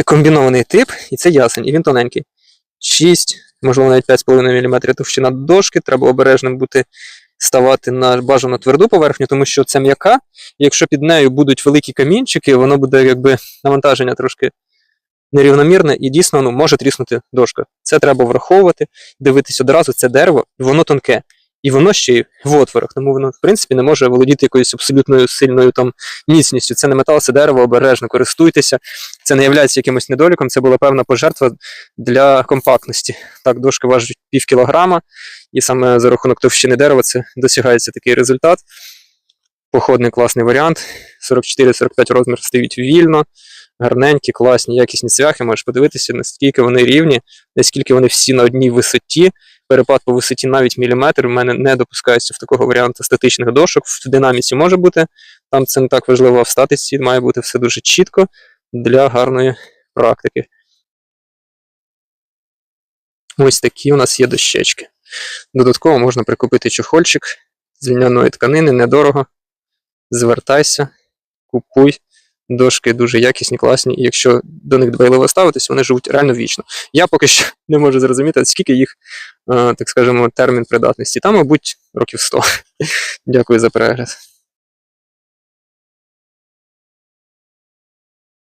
Це комбінований тип, і це ясень, і він тоненький. 6, можливо, навіть 5,5 мм товщина дошки. Треба обережним бути ставати на бажано тверду поверхню, тому що це м'яка, якщо під нею будуть великі камінчики, воно буде якби навантаження трошки нерівномірне і дійсно ну, може тріснути дошка. Це треба враховувати, дивитись одразу, це дерево, воно тонке. І воно ще й в отворах, тому воно, в принципі, не може володіти якоюсь абсолютною сильною там міцністю. Це не метал, це дерево, обережно користуйтеся. Це не є якимось недоліком, це була певна пожертва для компактності. Так, дошка важить пів кілограма, і саме за рахунок товщини дерева це досягається такий результат. Походний класний варіант. 44-45 розмір стоїть вільно, гарненькі, класні, якісні цвяхи. Можеш подивитися, наскільки вони рівні, наскільки вони всі на одній висоті. Перепад по висоті навіть міліметр. В мене не допускається в такого варіанту статичних дошок. В динаміці може бути, там це не так важливо, а в статиці має бути все дуже чітко для гарної практики. Ось такі у нас є дощечки. Додатково можна прикупити чохольчик з льняної тканини, недорого. Звертайся, купуй. Дошки дуже якісні, класні, і якщо до них дбайливо ставитись, вони живуть реально вічно. Я поки що не можу зрозуміти, скільки їх, е, так скажемо, термін придатності. Там, мабуть, років 100. Дякую за перегляд.